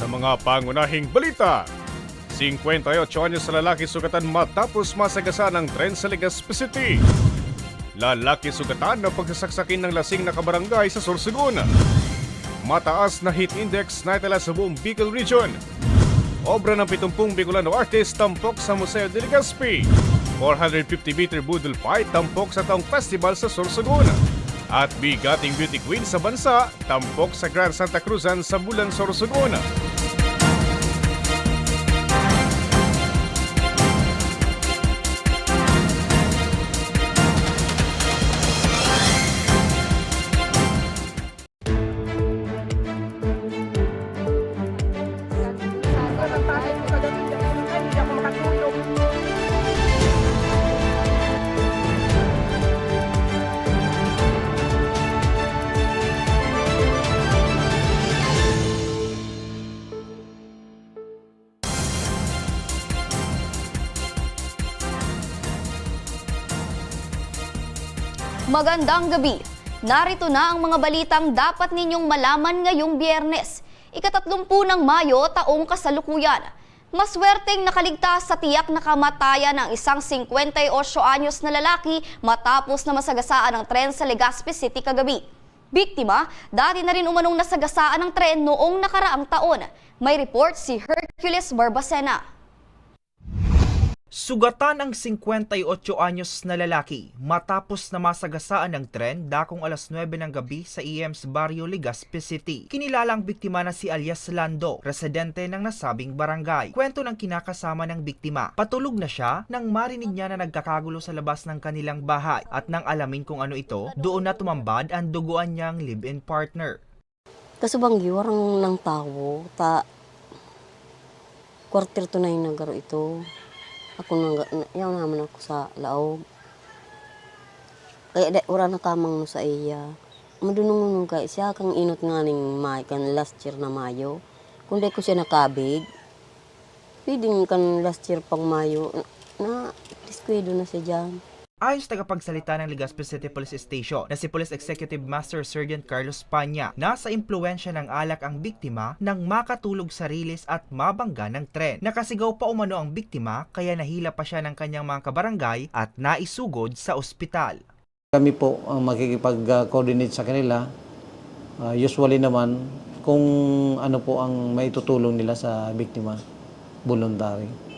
sa mga pangunahing balita. 58 anyos sa lalaki sugatan matapos masagasa ng tren sa Legazpi City. Lalaki sugatan na pagsasaksakin ng lasing na kabarangay sa Sorsogon. Mataas na heat index na itala sa buong Bicol Region. Obra ng 70 Bicolano artist tampok sa Museo de Legazpi. 450 meter budol fight tampok sa taong festival sa Sorsogon. At bigating beauty queen sa bansa, tampok sa Grand Santa Cruzan sa Bulan Sorsogon. Magandang gabi. Narito na ang mga balitang dapat ninyong malaman ngayong biyernes, ikatatlumpu ng Mayo taong kasalukuyan. Maswerteng nakaligtas sa tiyak na kamatayan ng isang 58 anyos na lalaki matapos na masagasaan ng tren sa Legazpi City kagabi. Biktima, dati na rin umanong nasagasaan ng tren noong nakaraang taon. May report si Hercules Barbacena. Sugatan ang 58 anyos na lalaki matapos na masagasaan ng tren dakong alas 9 ng gabi sa EMS Barrio Legazpi City. Kinilala ang biktima na si alias Lando, residente ng nasabing barangay. Kwento ng kinakasama ng biktima. Patulog na siya nang marinig niya na nagkakagulo sa labas ng kanilang bahay at nang alamin kung ano ito, doon na tumambad ang duguan niyang live-in partner. Kasubanggi, warang ng tao, ta quarter to na garo ito. Ako nang yaw naman ako sa laog. Kaya da, wala na kamang no sa iya. Madunong nung kay siya kang inot nga ning May kan last year na Mayo. Kung ko siya nakabig. Pwedeng kan last year pang Mayo na diskwedo na siya dyan. Ayon sa tagapagsalita ng Legazpi City Police Station na si Police Executive Master Sergeant Carlos Panya, nasa impluensya ng alak ang biktima nang makatulog sa rilis at mabangga ng tren. Nakasigaw pa umano ang biktima kaya nahila pa siya ng kanyang mga kabarangay at naisugod sa ospital. Kami po ang makikipag-coordinate sa kanila. Uh, usually naman, kung ano po ang maitutulong nila sa biktima, voluntary.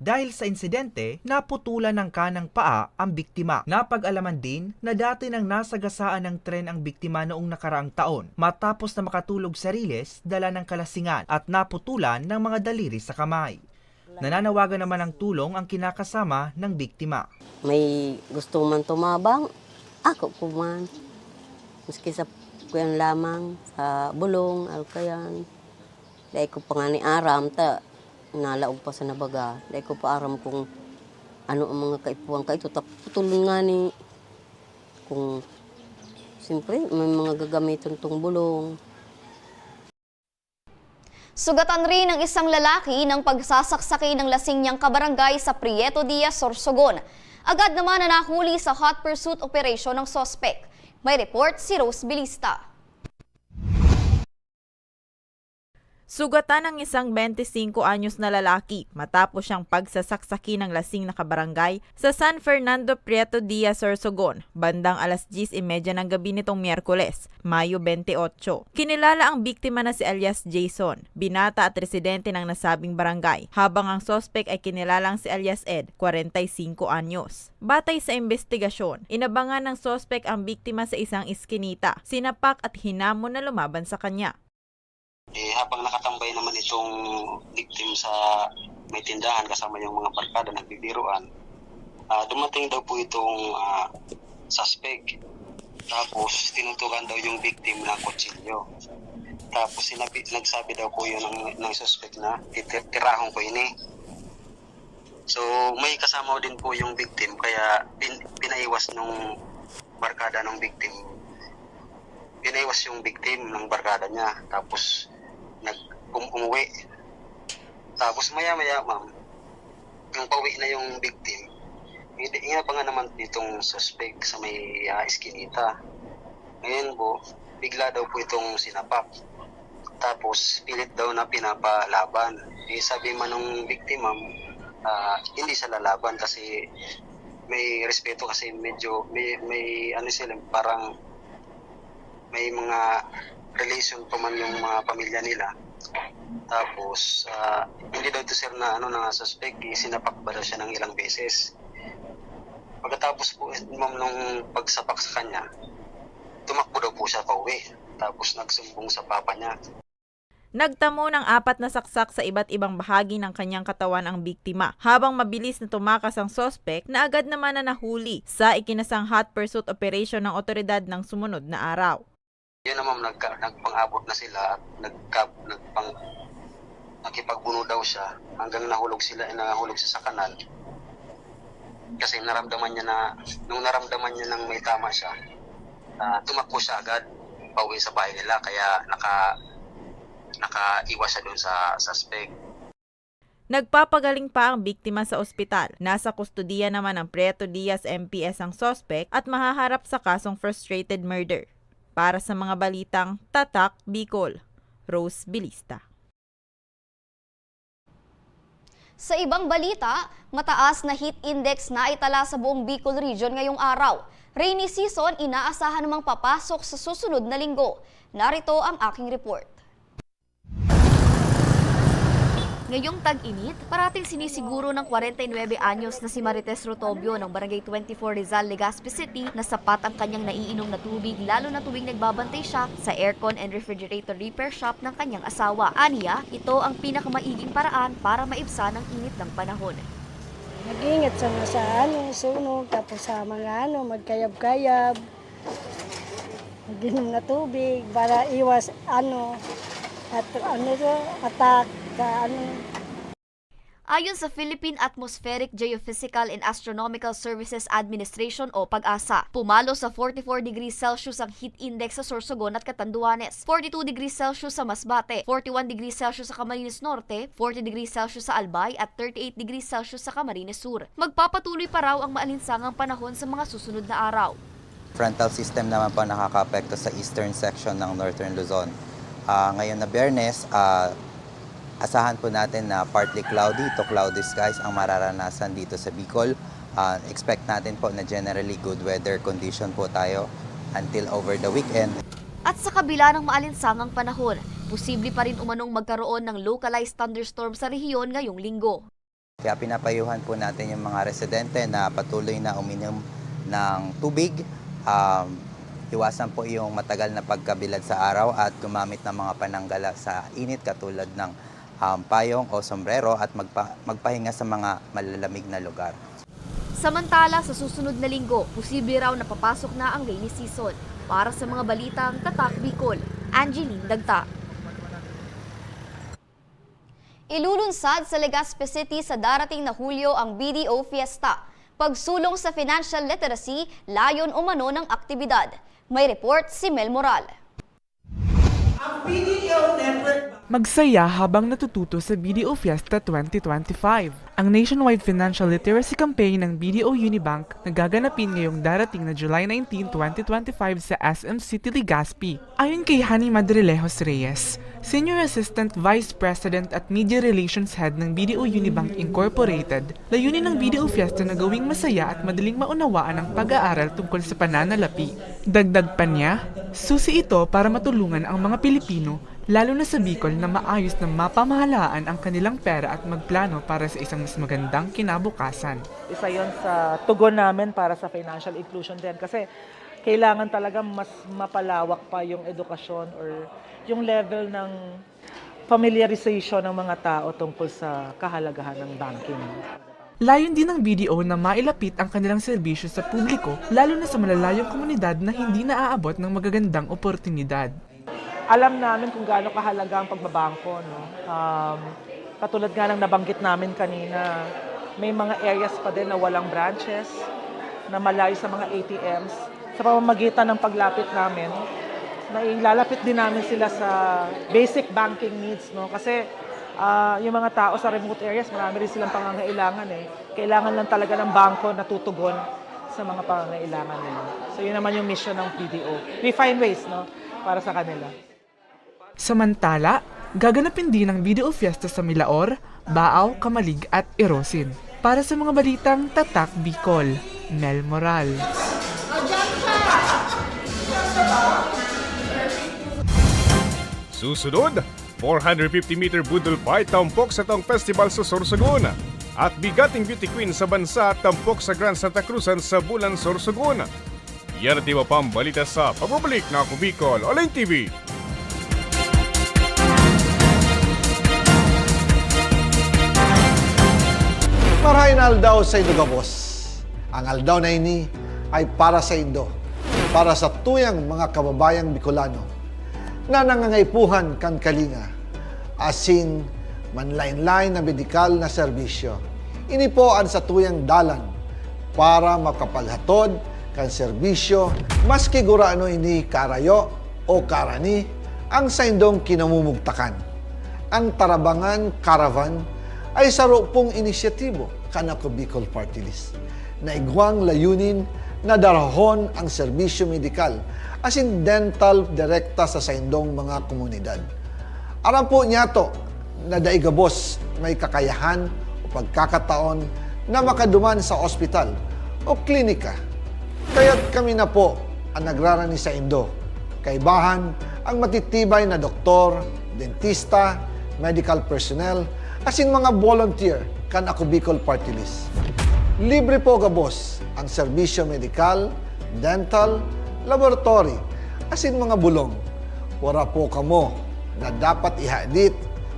Dahil sa insidente, naputulan ng kanang paa ang biktima. Napag-alaman din na dati nang nasagasaan ng tren ang biktima noong nakaraang taon matapos na makatulog sa riles dala ng kalasingan at naputulan ng mga daliri sa kamay. Nananawagan naman ng tulong ang kinakasama ng biktima. May gusto man tumabang, ako po man. Maski sa kuyan lamang, sa bulong, alkayan. Dahil ko pa nga ni Aram, ta, nalaog pa sa nabaga. Dahil ko pa aram kung ano ang mga kaipuan ka ito. Taputulong nga ni, kung siyempre may mga gagamitin tong bulong. Sugatan rin ng isang lalaki ng pagsasaksaki ng lasing niyang kabarangay sa Prieto Diaz, Sorsogon. Agad naman na nahuli sa hot pursuit operation ng sospek. May report si Rose Bilista. Sugatan ng isang 25 anyos na lalaki matapos siyang pagsasaksaki ng lasing na kabarangay sa San Fernando Prieto Diaz, Sorsogon, bandang alas 10.30 ng gabi nitong Miyerkules, Mayo 28. Kinilala ang biktima na si alias Jason, binata at residente ng nasabing barangay, habang ang sospek ay kinilalang si alias Ed, 45 anyos. Batay sa investigasyon, inabangan ng sospek ang biktima sa isang iskinita, sinapak at hinamon na lumaban sa kanya. Eh, habang nakatambay naman itong victim sa may tindahan kasama yung mga barkada nagbibiruan, ah, dumating daw po itong ah, suspect. Tapos tinutukan daw yung victim ng kutsilyo. Tapos sinabi, nagsabi daw po yun ng, ng suspect na "Titir- tirahon ko ini. So may kasama din po yung victim kaya pin, pinaiwas nung barkada ng victim pinaiwas yung victim ng barkada niya. Tapos, nag um- umuwi. Tapos maya-maya, ma'am, yung pauwi na yung victim, nga naman ditong suspect sa may uh, eskinita. Ngayon po, bigla daw po itong sinapak. Tapos pilit daw na pinapalaban. Eh, sabi man ng biktima, ah, hindi sa lalaban kasi may respeto kasi medyo may, may ano sila parang may mga relation pa man yung mga pamilya nila. Tapos ah, hindi daw to sir na ano na suspect, eh, sinapak ba daw siya ng ilang beses. Pagkatapos po ma'am nung pagsapak sa kanya, tumakbo daw po siya pa uwi. Tapos nagsumbong sa papa niya. Nagtamo ng apat na saksak sa iba't ibang bahagi ng kanyang katawan ang biktima, habang mabilis na tumakas ang sospek na agad naman na nahuli sa ikinasang hot pursuit operation ng otoridad ng sumunod na araw. Yun naman nagka, nagpang-abot na sila at nagka, nagpang nakipagbuno daw siya hanggang nahulog sila nahulog siya sa kanal. Kasi naramdaman niya na nung naramdaman niya nang may tama siya, ah, tumakbo siya agad pauwi sa bahay nila kaya naka nakaiwas siya doon sa suspect. Nagpapagaling pa ang biktima sa ospital. Nasa kustudiya naman ng Prieto Diaz MPS ang sospek at mahaharap sa kasong frustrated murder. Para sa mga balitang Tatak Bicol, Rose Bilista. Sa ibang balita, mataas na heat index na itala sa buong Bicol Region ngayong araw. Rainy season inaasahan namang papasok sa susunod na linggo. Narito ang aking report. Ngayong tag-init, parating sinisiguro ng 49 anyos na si Marites Rotobio ng Barangay 24 Rizal, Legazpi City na sapat ang kanyang naiinom na tubig lalo na tuwing nagbabantay siya sa aircon and refrigerator repair shop ng kanyang asawa. Aniya, ito ang pinakamaiging paraan para maibsan ang init ng panahon. Mag-ingat sa mga sa ano, sunog, tapos sa mga ano, magkayab-kayab. Mag-inom na tubig para iwas ano, at ano attack, ano, Ayon sa Philippine Atmospheric Geophysical and Astronomical Services Administration o PAG-ASA, pumalo sa 44 degrees Celsius ang heat index sa Sorsogon at Catanduanes, 42 degrees Celsius sa Masbate, 41 degrees Celsius sa Camarines Norte, 40 degrees Celsius sa Albay at 38 degrees Celsius sa Camarines Sur. Magpapatuloy pa raw ang maalinsangang panahon sa mga susunod na araw. frontal system naman po nakakapekto sa eastern section ng northern Luzon. Ah, ngayon na biyernes, ah, asahan po natin na partly cloudy to cloudy skies ang mararanasan dito sa Bicol. Ah, expect natin po na generally good weather condition po tayo until over the weekend. At sa kabila ng maalinsangang panahon, posible pa rin umanong magkaroon ng localized thunderstorm sa rehiyon ngayong linggo. Kaya pinapayuhan po natin yung mga residente na patuloy na uminom ng tubig, um, iwasan po yung matagal na pagkabilad sa araw at gumamit ng mga pananggala sa init katulad ng um, payong o sombrero at magpa- magpahinga sa mga malalamig na lugar. Samantala, sa susunod na linggo, posible raw na papasok na ang rainy season. Para sa mga balitang Tatak Bicol, Angeline Dagta. Ilulunsad sa Legazpi City sa darating na Hulyo ang BDO Fiesta. Pagsulong sa financial literacy, layon umano ng aktibidad. May report si Mel Moral. Magsaya habang natututo sa BDO Fiesta 2025. Ang nationwide financial literacy campaign ng BDO Unibank na gaganapin ngayong darating na July 19, 2025 sa SM City Legazpi. Ayon kay Hani Madrilejos Reyes, Senior Assistant Vice President at Media Relations Head ng BDO Unibank Incorporated, layunin ng BDO Fiesta na gawing masaya at madaling maunawaan ang pag-aaral tungkol sa pananalapi. Dagdag pa niya, susi ito para matulungan ang mga Pilipino lalo na sa Bicol na maayos na mapamahalaan ang kanilang pera at magplano para sa isang mas magandang kinabukasan. isa yon sa tugon namin para sa financial inclusion din kasi kailangan talaga mas mapalawak pa yung edukasyon or yung level ng familiarization ng mga tao tungkol sa kahalagahan ng banking. Layon din ng BDO na mailapit ang kanilang serbisyo sa publiko lalo na sa malalayong komunidad na hindi naaabot ng magagandang oportunidad. Alam namin kung gaano kahalaga ang pagbabangko. No? Um, katulad nga lang nabanggit namin kanina, may mga areas pa din na walang branches, na malayo sa mga ATMs. Sa pamamagitan ng paglapit namin, nailalapit din namin sila sa basic banking needs. No? Kasi ah, yung mga tao sa remote areas, marami rin silang pangangailangan. Eh. Kailangan lang talaga ng bangko na tutugon sa mga pangangailangan nila. So yun naman yung mission ng PDO. We find ways no, para sa kanila. Samantala, gaganapin din ang video fiesta sa Milaor, Baaw, Kamalig at Erosin. Para sa mga balitang Tatak Bicol, Mel Moral. Susunod, 450-meter budol fight tampok sa taong festival sa Sorsogon. At bigating beauty queen sa bansa tampok sa Grand Santa Cruzan sa Bulan Sorsogon. Yan at iba pang balita sa pagbabalik na ako Bicol Online TV. Marahin aldaw sa Indo Gabos. Ang aldaw na ini ay para sa Indo, para sa tuyang mga kababayang Bicolano na nangangaipuhan kan kalinga, asin manlain-lain na medikal na serbisyo. Ini po ang sa tuyang dalan para makapaghatod kan serbisyo maski gurano ini karayo o karani ang sa indong kinamumugtakan. Ang Tarabangan Caravan ay saro pong inisyatibo kanako Bicol Party List na igwang layunin na darahon ang serbisyo medikal as in dental direkta sa saindong mga komunidad. Aram po niya to na daigabos may kakayahan o pagkakataon na makaduman sa ospital o klinika. Kaya't kami na po ang nagrarani sa Indo. Kaibahan ang matitibay na doktor, dentista, medical personnel, as in mga volunteer kan ako Bicol Party List. Libre po gabos ang serbisyo medikal, dental, laboratory, as in mga bulong. Wala po kamo na dapat ihadit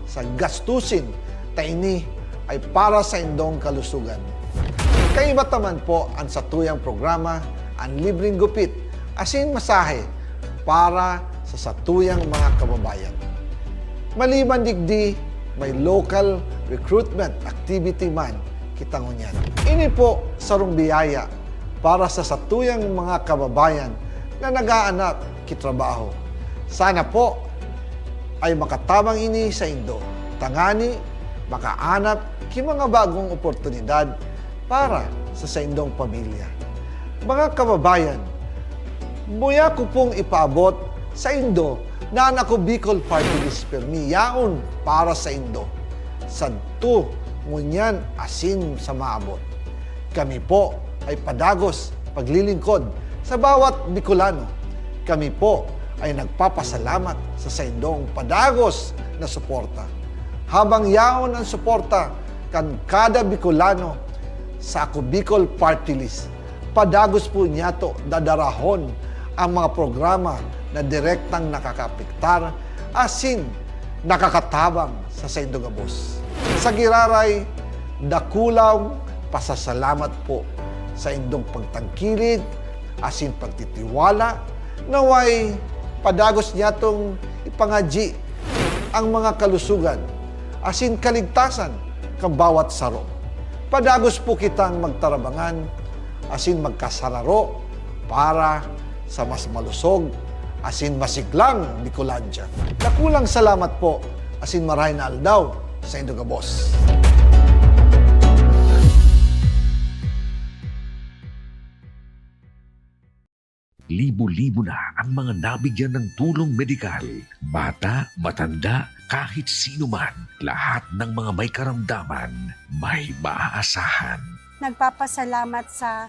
sa gastusin ta ini ay para sa indong kalusugan. Kaiba taman po ang satuyang programa ang libreng gupit asin masahe para sa satuyang mga kababayan. Maliban digdi, may local recruitment activity man kita ngunyan. Ini po sarong biyaya para sa satuyang mga kababayan na nagaanap kitrabaho. Sana po ay makatabang ini sa Indo. Tangani, makaanap ki mga bagong oportunidad para sa sa indong pamilya. Mga kababayan, buya ko pong ipaabot sa Indo na anak ko Bicol Party List Permi yaon para sa Indo. Sadto, ngunyan asin sa maabot. Kami po ay padagos paglilingkod sa bawat Bicolano. Kami po ay nagpapasalamat sa saindong padagos na suporta. Habang yaon ang suporta kan kada Bicolano sa ako Bicol Party List, padagos po niya to dadarahon ang mga programa na direktang nakakapiktar asin nakakatabang sa Saindogabos. Sa Giraray, dakulaw pasasalamat po sa indong pagtangkilig, asin pagtitiwala, naway padagos niya tong ipangaji ang mga kalusugan, asin kaligtasan kang bawat saro. Padagos po kitang magtarabangan, asin magkasararo para sa mas malusog, asin masiglang Bicolandia. Nakulang salamat po, asin maray na aldaw sa Indogabos. Libo-libo na ang mga nabigyan ng tulong medikal. Bata, matanda, kahit sino man, lahat ng mga may karamdaman, may maaasahan. Nagpapasalamat sa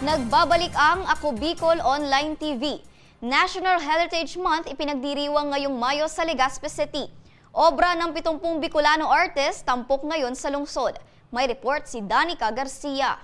Nagbabalik ang Ako Bicol Online TV. National Heritage Month ipinagdiriwang ngayong Mayo sa Legazpi City. Obra ng 70 Bicolano artist tampok ngayon sa lungsod. May report si Danica Garcia.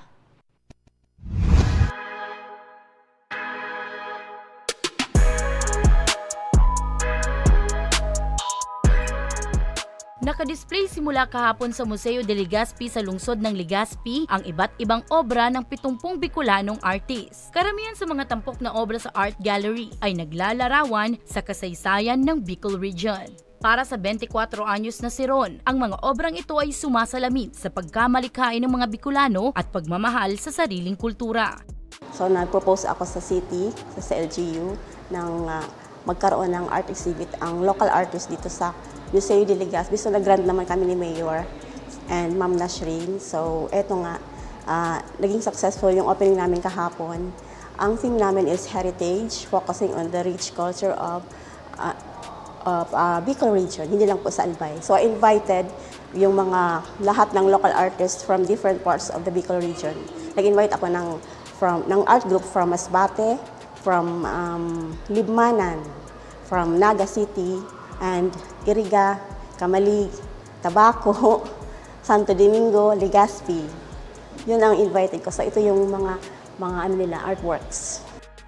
Nakadisplay simula kahapon sa Museo de Legazpi sa lungsod ng Legazpi ang iba't ibang obra ng 70 Bicolanong artist. Karamihan sa mga tampok na obra sa art gallery ay naglalarawan sa kasaysayan ng Bicol Region. Para sa 24 anyos na si Ron, ang mga obrang ito ay sumasalamin sa pagkamalikhain ng mga Bicolano at pagmamahal sa sariling kultura. So nag-propose ako sa city, sa LGU, ng ah, magkaroon ng art exhibit ang local artists dito sa Museo de Legazpi. So nag-grant naman kami ni Mayor and Ma'am Nashrin. So eto nga, ah, naging successful yung opening namin kahapon. Ang theme namin is heritage, focusing on the rich culture of ah, of ah, Bicol region, hindi lang po sa Albay. So I invited yung mga lahat ng local artists from different parts of the Bicol region. Nag-invite ako ng from ng art group from Masbate, from um, Libmanan, from Naga City, and Iriga, Kamalig, Tabaco, Santo Domingo, Legazpi. Yun ang invited ko. So ito yung mga mga ano nila artworks.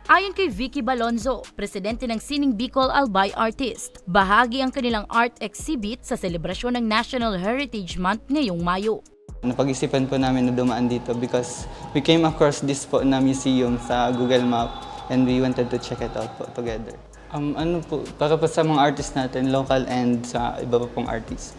Ayon kay Vicky Balonzo, presidente ng Sining Bicol Albay Artist, bahagi ang kanilang art exhibit sa selebrasyon ng National Heritage Month ngayong Mayo. Napag-isipan po namin na dumaan dito because we came across this po na museum sa Google Map and we wanted to check it out po together. Um, ano po, para po sa mga artist natin, local and sa iba pa pong artists.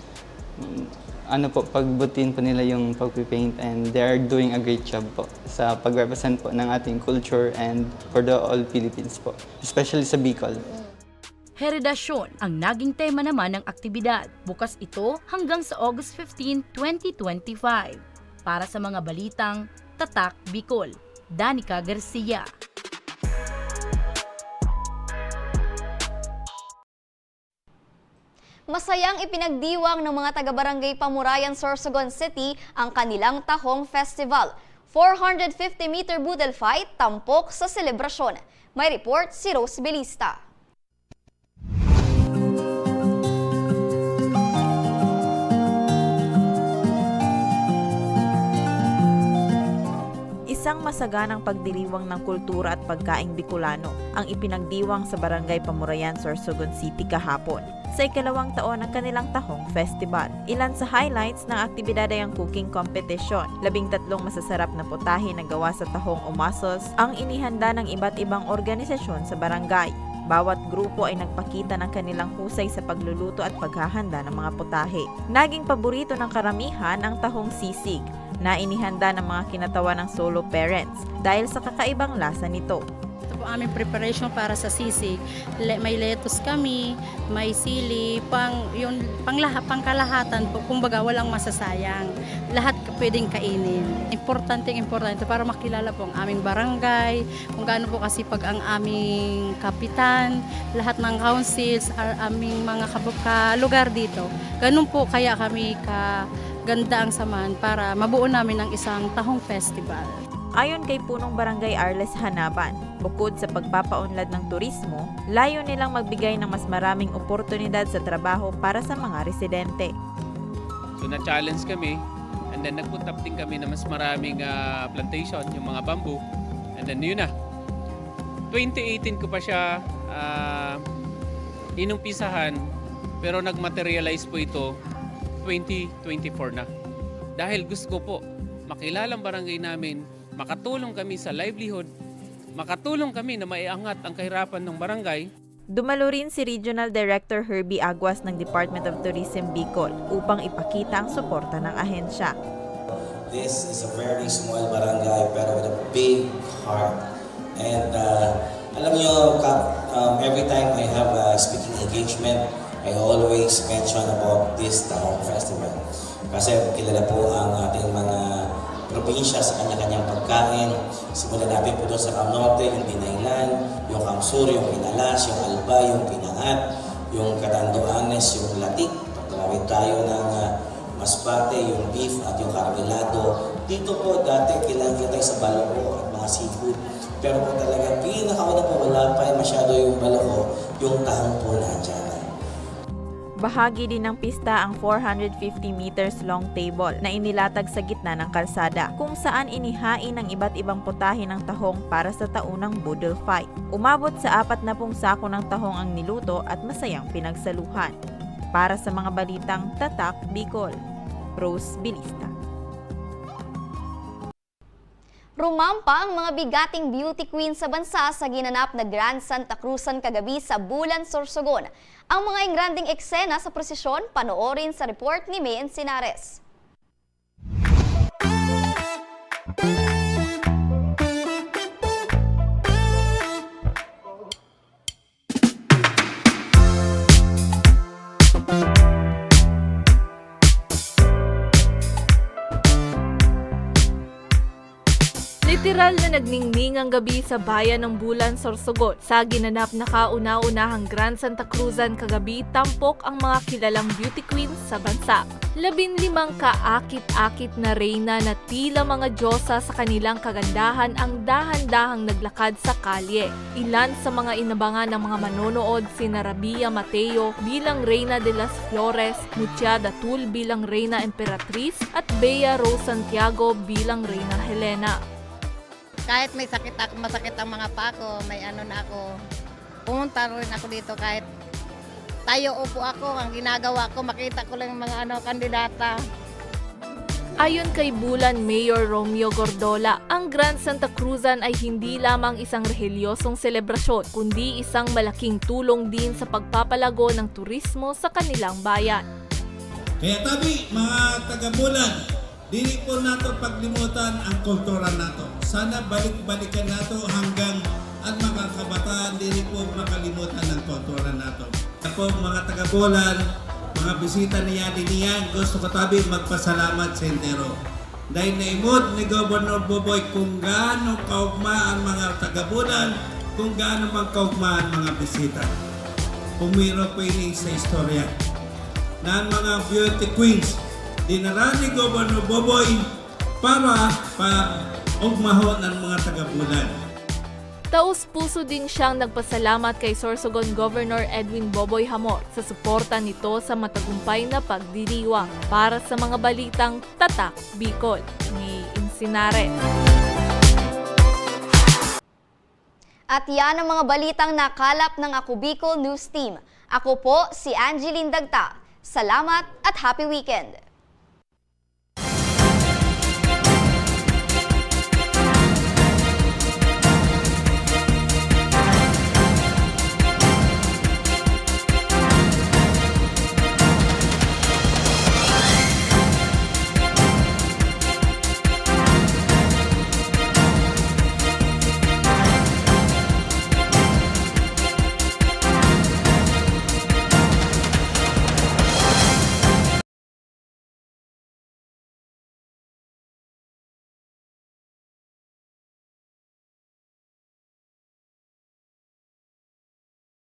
Um, ano po, pagbutin po nila yung pagpipaint and they are doing a great job po sa pag-represent po ng ating culture and for the all Philippines po, especially sa Bicol. Heredasyon ang naging tema naman ng aktibidad. Bukas ito hanggang sa August 15, 2025. Para sa mga balitang Tatak Bicol, Danica Garcia. Masayang ipinagdiwang ng mga taga-barangay Pamurayan, Sorsogon City ang kanilang Tahong Festival. 450-meter boodle fight tampok sa selebrasyon. May report si Rose Belista. Isang masaganang pagdiriwang ng kultura at pagkaing Bicolano ang ipinagdiwang sa Barangay Pamurayan, Sorsogon City kahapon sa ikalawang taon ng kanilang tahong festival. Ilan sa highlights ng aktibidad ay ang cooking competition. Labing tatlong masasarap na putahe na gawa sa tahong umasos ang inihanda ng iba't ibang organisasyon sa barangay. Bawat grupo ay nagpakita ng kanilang husay sa pagluluto at paghahanda ng mga putahe. Naging paborito ng karamihan ang tahong sisig na inihanda ng mga kinatawa ng solo parents dahil sa kakaibang lasa nito. Ito po aming preparation para sa sisig. Le, may lettuce kami, may sili, pang yung panglahat pangkalahatan po. Kumbaga walang masasayang. Lahat pwedeng kainin. Importante importante para makilala po ang aming barangay, kung gaano po kasi pag ang aming kapitan, lahat ng councils, ar aming mga kabuka lugar dito. Ganun po kaya kami ka ganda ang samahan para mabuo namin ang isang tahong festival. Ayon kay punong barangay Arles Hanaban, bukod sa pagpapaunlad ng turismo, layo nilang magbigay ng mas maraming oportunidad sa trabaho para sa mga residente. So na-challenge kami and then nag-put up din kami na mas maraming ah, plantation, yung mga bamboo. And then yun na. 2018 ko pa siya ah, inumpisahan pero nag-materialize po ito 2024 na. Dahil gusto ko po makilala ang barangay namin, makatulong kami sa livelihood, makatulong kami na maiangat ang kahirapan ng barangay, Dumalo rin si Regional Director Herbie Aguas ng Department of Tourism Bicol upang ipakita ang suporta ng ahensya. This is a very small barangay pero with a big heart. And uh, alam niyo, um, every time I have a speaking engagement, I always mention about this Tahong Festival. Kasi kilala po ang ating mga probinsya sa kanya-kanyang pagkain. Simulan natin po doon sa Cam Norte, yung Dinaylan, yung Cam Sur, yung Pinalas, yung Alba, yung Pinangat, yung Catanduanes, yung Latik. Tumawid tayo ng uh, Masbate, yung beef at yung carmelado. Dito po dati kailangan tayo sa baloko at mga seafood. Pero po talaga pinakauna po wala pa masyado yung baloko, yung tahong po nandyan. Bahagi din ng pista ang 450 meters long table na inilatag sa gitna ng kalsada kung saan inihain ang iba't ibang putahe ng tahong para sa taunang Boodle Fight. Umabot sa apat na pung sako ng tahong ang niluto at masayang pinagsaluhan. Para sa mga balitang Tatak Bicol, Rose Bilista. Rumampa ang mga bigating beauty queen sa bansa sa ginanap na Grand Santa Cruzan kagabi sa Bulan, Sorsogon. Ang mga ingranding eksena sa prosesyon, panoorin sa report ni May Encinares. Literal na nagningning ang gabi sa bayan ng Bulan, Sorsogon. Sa ginanap na kauna-unahang Grand Santa Cruzan kagabi, tampok ang mga kilalang beauty queens sa bansa. Labinlimang kaakit-akit na reyna na tila mga diyosa sa kanilang kagandahan ang dahan-dahang naglakad sa kalye. Ilan sa mga inabangan ng mga manonood sina Rabia Mateo bilang Reyna de las Flores, Mutia Datul bilang Reyna Emperatriz at Bea Rose Santiago bilang Reyna Helena. Kahit may sakit ako, masakit ang mga pa ko, may ano na ako, pumunta rin ako dito kahit tayo upo ako, ang ginagawa ko, makita ko lang yung mga ano, kandidata. Ayon kay Bulan Mayor Romeo Gordola, ang Grand Santa Cruzan ay hindi lamang isang rehelyosong selebrasyon, kundi isang malaking tulong din sa pagpapalago ng turismo sa kanilang bayan. Kaya tabi, mga taga-bulan, dili po nato paglimutan ang kultura nato. Sana balik-balikan nato hanggang ang mga kabataan dili po makalimutan ang kultura nato. Ako mga taga-bulan, mga bisita niya niyan, gusto ko tabi magpasalamat sa entero. Dahil naimod ni Governor Boboy kung gaano kaugma ang mga taga-bulan, kung gaano man kaugma ang mga bisita. Pumiro po ini sa istorya ng mga beauty queens dinara ni Governor Boboy para pa ugmaho ng mga taga-bulan. Taus puso din siyang nagpasalamat kay Sorsogon Governor Edwin Boboy Hamor sa suporta nito sa matagumpay na pagdiriwang para sa mga balitang Tatak Bicol ni Insinare. At yan ang mga balitang nakalap ng Ako Bicol News Team. Ako po si Angeline Dagta. Salamat at happy weekend!